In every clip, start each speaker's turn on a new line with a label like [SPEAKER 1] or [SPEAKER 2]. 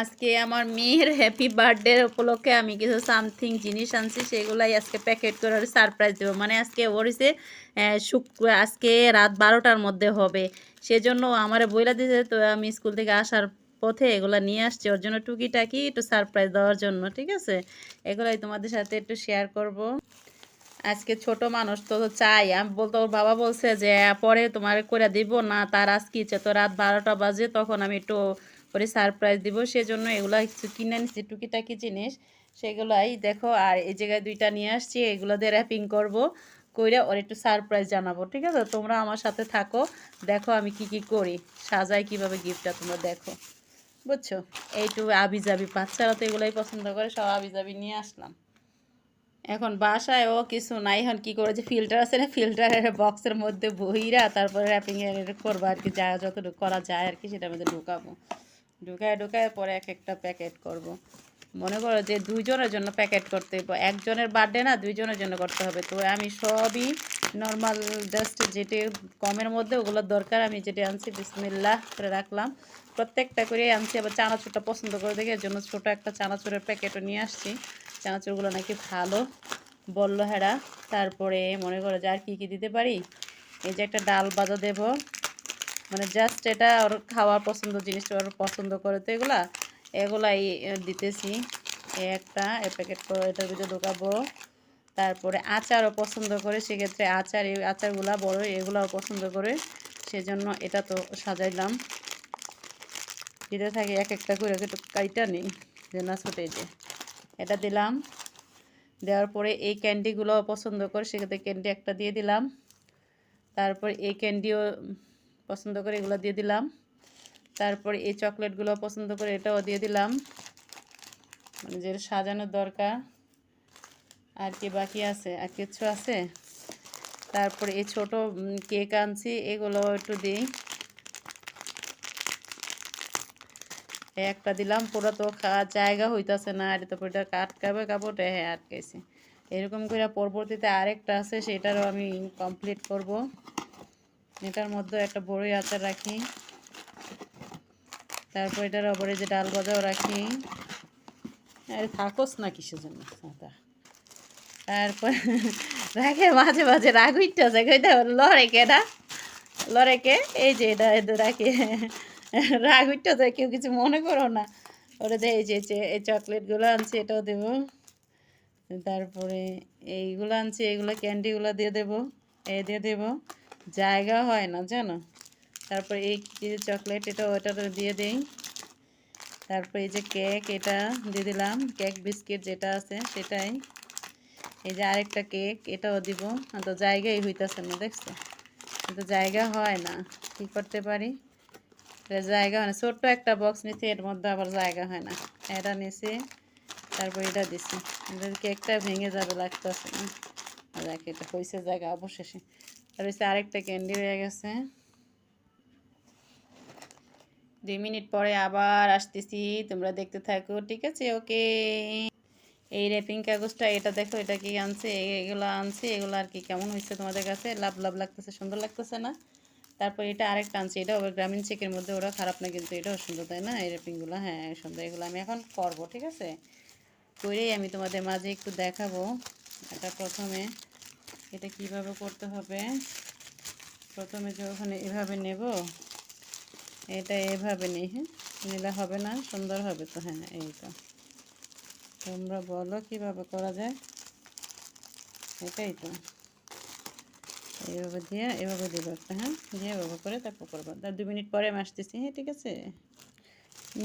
[SPEAKER 1] আজকে আমার মেয়ের হ্যাপি বার্থডে উপলক্ষে আমি কিছু সামথিং জিনিস আনছি, সেগুলাই আজকে প্যাকেট করে সারপ্রাইজ দেবো। মানে আজকে ওর হচ্ছে শুক্র, আজকে রাত বারোটার মধ্যে হবে। সেজন্য আমার বইলা দিয়েছে তো আমি স্কুল থেকে আসার পথে এগুলা নিয়ে আসছি। ওর জন্য টুকিটাকি একটু সারপ্রাইজ দেওয়ার জন্য, ঠিক আছে? এগুলাই তোমাদের সাথে একটু শেয়ার করব। আজকে ছোট মানুষ তো চাই। আমি বলতো, ওর বাবা বলছে যে পরে তোমার করে দিব, না তার আজকে তো রাত বারোটা বাজে, তখন আমি একটু করে সারপ্রাইজ দিব। সেজন্য এগুলা কিছু কিনে নিচ্ছি টুকিটাকি জিনিস, সেগুলাই দেখো, আর এই জায়গায় দুইটা নিয়ে আসছি এগুলো দিয়ে র্যাপিং করব, কইরা ওর একটু সারপ্রাইজ জানাব, ঠিক আছে? তোমরা আমার সাথে থাকো, দেখো আমি কি কি করি, সাজাই কীভাবে গিফটটা তোমরা দেখো, বুঝছ? এইটু আবি যাবি বাচ্চারা তো এগুলোই পছন্দ করে, সব আবি যাবি নিয়ে আসলাম। এখন বাসায় ও কিছু নাই, এখন কি করেছে ফিল্টার আছে না ফিল্টারের বক্সের মধ্যে বহিরা, তারপরে র্যাপিং করব আর কি, যা যতটুকু করা যায় আর কি, সেটার মধ্যে ঢুকাবো। ঢুকায় ঢুকায় পরে এক একটা প্যাকেট করব। মনে করো যে দুইজনের জন্য প্যাকেট করতে একজনের বার্থডে না, দুইজনের জন্য করতে হবে। তো আমি সবই নর্মাল জাস্ট যেটি কমের মধ্যে ওগুলোর দরকার, আমি যেটি আনছি, বিসমিল্লাহ করে রাখলাম। প্রত্যেকটা করে আনছি, আবার চানাচুরটা পছন্দ করে দেখে এর জন্য ছোটো একটা চানাচুরের প্যাকেটও নিয়ে আসছি। চানাচুরগুলো নাকি ভালো বলল হেরা। তারপরে মনে করো যে আর কী কী দিতে পারি? এই যে একটা ডাল বাজা দেবো। মানে জাস্ট এটা ওর খাওয়ার পছন্দ, জিনিসটা ওর পছন্দ করে, তো এগুলা, এগুলাই দিতেছি। একটা, এ প্যাকেট এটার ভিতরে ঢোকাবো। তারপরে আচারও পছন্দ করে, সেক্ষেত্রে আচার, এই আচারগুলা বড় এগুলাও পছন্দ করে। সেজন্য এটা তো সাজাইলাম। দিতে থাকে এক একটা করে একটু কাইটা নেই, যে না ছোটে যে। এটা দিলাম। দেওয়ার পরে এই ক্যান্ডিগুলো পছন্দ করে, সেক্ষেত্রে ক্যান্ডি একটা দিয়ে দিলাম। তারপর এই ক্যান্ডিও পছন্দ করে এগুলো দিয়ে দিলাম। তারপর এই চকলেটগুলো পছন্দ করে এটাও দিয়ে দিলাম। মানে যে সাজানোর দরকার। আর কি বাকি আছে? আর কিছু আছে? তারপরে এই ছোট কেক আনছি, এগুলো একটু দিই। একটা দিলাম, পুরো তো খাওয়ার জায়গা হইতাছে না, আর তো পুরোটা আটকাবে কাপড়টা হ্যাঁ আটকাইছি। এরকম করে পরবর্তীতে আরেকটা আছে, সেটারও আমি কমপ্লিট করব। এটার মধ্যে একটা বড়ই আচার রাখি। তারপর এটার ওপরে যে ডাল ভাজাও রাখি। আরে থাকোস না কিসের জন্য? সাদা তারপর রাখে মাঝে মাঝে রাগ উঠতে আছে কইতে লড়ে কেডা লড়ে কে? এই যে এটা রাখে। রাগ উঠতে যায় কেউ কিছু মনে করো না। ওরা যে, এই যে, এই চকলেটগুলো আনছি, এটাও দেবো। তারপরে এইগুলো আনছি এইগুলো ক্যান্ডিগুলো দিয়ে দেবো এই দিয়ে দেবো। জায়গা হয় না, জানো? তারপরে এই যে চকলেট এটা ওটা দিয়ে দেই। তারপর এই যে কেক এটা দিয়ে দিলাম। কেক বিস্কিট যেটা আছে সেটাই। এই যে আরেকটা কেক এটাও দিব। তো জায়গাই হইতেছে না, দেখছ? কিন্তু জায়গা হয় না, কি করতে পারি? জায়গা হয় না। ছোট্ট একটা বক্স নিছি, এর মধ্যে আবার জায়গা হয় না। এটা নিছি, তারপর এটা দিছি। কেকটা ভেঙে যাবে, লাগতেছে না। দেখ, এটা হয়েছে জায়গা অবশেষে। হচ্ছে আরেকটা ক্যান্ডি হয়ে গেছে। দুই মিনিট পরে আবার আসতেছি, তোমরা দেখতে থাকো, ঠিক আছে? ওকে। এই র্যাপিং কাগজটা, এটা দেখো, এটা কি আনছে? এগুলো আনছে, এগুলো আর কি কেমন হয়েছে তোমাদের কাছে? লাভ লাভ লাগতেছে, সুন্দর লাগতেছে না? তারপর এটা আরেকটা আনছে এটা ওই গ্রামীণ চেকের মধ্যে, ওরা খারাপ না কিন্তু এটাও সুন্দর, তাই না? এই র্যাপিংগুলো হ্যাঁ সুন্দর, এগুলো আমি এখন করব, ঠিক আছে? করেই আমি তোমাদের মাঝে একটু দেখাবো। এটা প্রথমে এটা কীভাবে করতে হবে? প্রথমে যে ওখানে এভাবে নেব। এটা এভাবে নেই হ্যাঁ? নিলে হবে না, সুন্দর হবে তো হ্যাঁ এই তো। তোমরা বলো কীভাবে করা যায়। এটাই তো। এইভাবে দিয়ে, এভাবে দেবো একটা হ্যাঁ? দিয়ে এভাবে করে তারপর করব। দু মিনিট পরে আমি আসতেছি হ্যাঁ ঠিক আছে?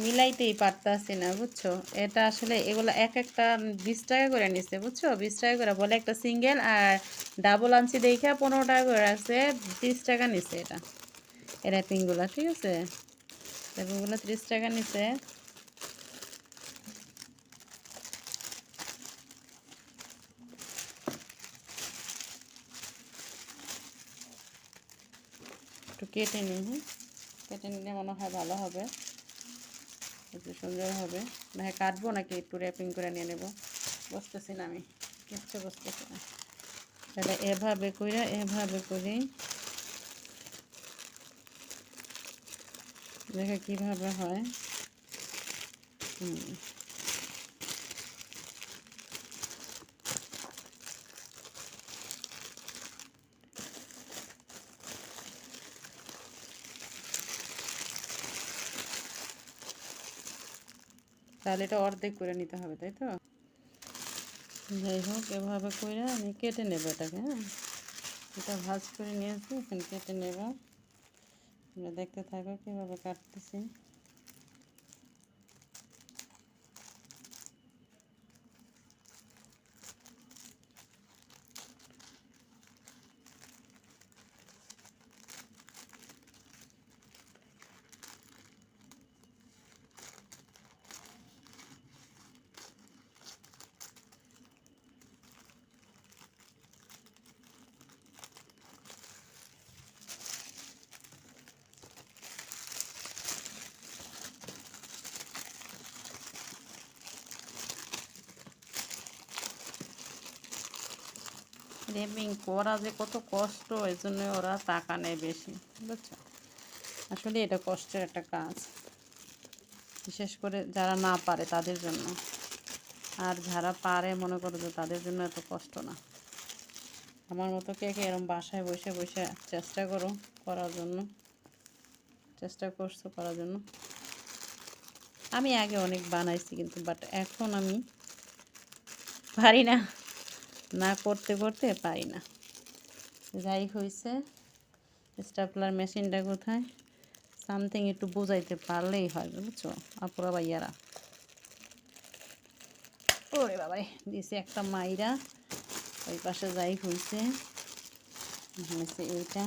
[SPEAKER 1] মিলাইতেই পারতাছি না, বুঝছ? এটা আসলে এগুলো এক একটা বিশ টাকা করে নিচ্ছে বুঝছ? বিশ টাকা করে বলে একটা সিঙ্গেল আর ডাবল আনছি দেখে পনেরো টাকা করে আছে, তিরিশ টাকা নিচ্ছে এটা র্যাপিংগুলো ঠিক আছে? র্যাপিংগুলো তিরিশ টাকা নিচ্ছে একটু কেটে নিই হ্যাঁ? কেটে নিলে মনে হয় ভালো হবে। একটু সুন্দর হবে। না হয় কাটবো নাকি একটু র্যাপিং করে নিয়ে নেব? বসতেছি না আমি। কিচ্ছু বসতেছি না। তাহলে এভাবে করে এভাবে করে। দেখে কীভাবে হয়। হুম। তাহলে এটা অর্ধেক করে নিতে হবে, তাই তো? যাই হোক, এভাবে করে আমি কেটে নেব এটাকে হ্যাঁ? এটা ভাজ করে নিয়েছি, এখন কেটে নেব। দেখতে থাকো কীভাবে কাটতেছি। রেপিং করা যে কত কষ্ট এই জন্য ওরা টাকা নেয় বেশি, বুঝছ? আসলে এটা কষ্টের একটা কাজ। বিশেষ করে যারা না পারে তাদের জন্য। আর যারা পারে, মনে করো যে তাদের জন্য এত কষ্ট না। আমার মতো কে কে এরকম বাসায় বসে বসে চেষ্টা করো করার জন্য, চেষ্টা করছ করার জন্য। আমি আগে অনেক বানাইছি কিন্তু বাট এখন আমি পারি না। না করতে করতে পাই না। যাই হয়েছে স্টাপলার মেশিনটা কোথায়? সামথিং একটু বোঝাইতে পারলেই হয়, বুঝছ? আপুরা ভাইয়ারা। ওরে বাবারে দিয়েছে একটা মাইরা। ওই পাশে যাই হয়েছে এইটা।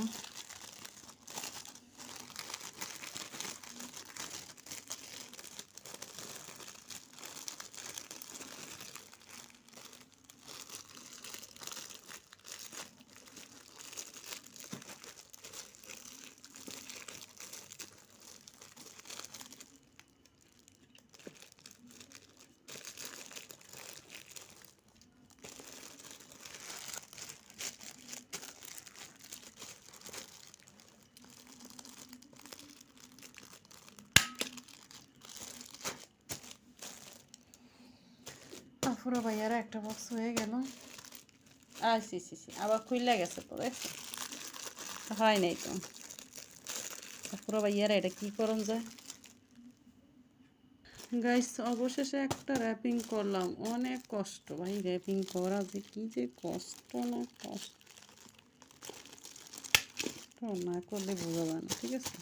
[SPEAKER 1] আফুরা ভাইয়ারা একটা বক্স হয়ে গেল। আর সি সি সি, আবার খুললে গেছে তো দেখছ হয় নাই তো। আফুরা ভাইয়ারা এটা কী করুন যায়? গাইস অবশেষে একটা র্যাপিং করলাম। অনেক কষ্ট। ভাই র্যাপিং করা যে কী যে কষ্ট না কষ্ট। না করলে বোঝা যায় না, ঠিক আছে?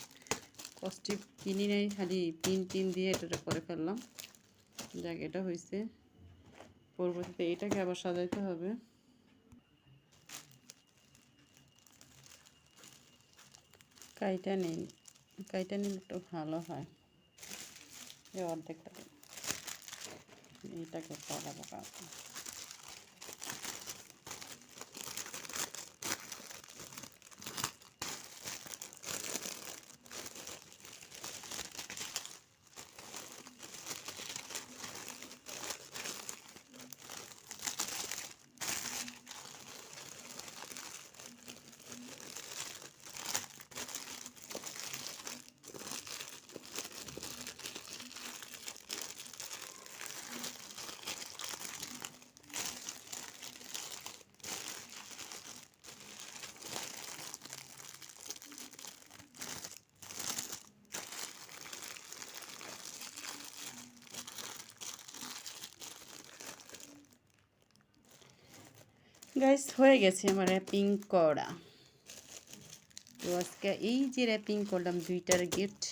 [SPEAKER 1] কষ্ট কিনি নাই, খালি পিন টিন দিয়ে এটা করে ফেললাম। যাক, এটা হয়েছে পরবর্তীতে এটাকে আবার সাজাইতে হবে। কাইটা নেই কাইটা নিলে একটু ভালো হয়। অর্ধেকটা এটাকে পড়াবো কাউকে গাইস হয়ে গেছে আমার র্যাপিং করা। তো আজকে এই যে র্যাপিং করলাম দুইটার গিফট